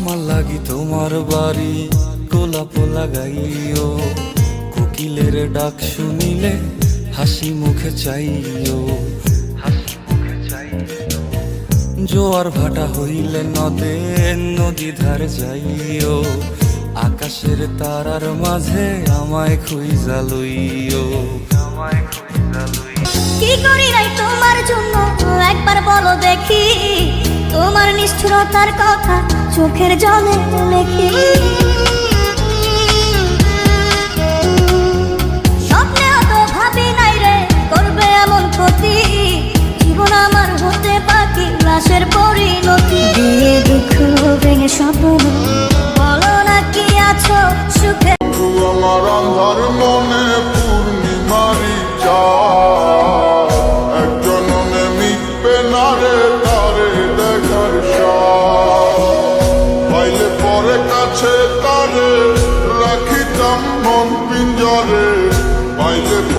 আমার লাগি তোমার বাড়ি। গোলাপ লাগাইও, কোকিলের ডাক শুনিলে হাসি মুখে চাইও। জোয়ার ভাটা হইলে নদে, নদী ধারে যাইও। আকাশের তারার মাঝে আমায় খুইজা লইও। কি করি নাই তোমার জন্য? একবার বলো দেখি। তোমার নিষ্ঠুরতার কথা চোখের জলে লেখি ভাবি রে এমন ক্ষতি। আমার হতে পরিণতি। দিয়ে না কি আছো সুখে? আমার পিঞ্জরে পাইলে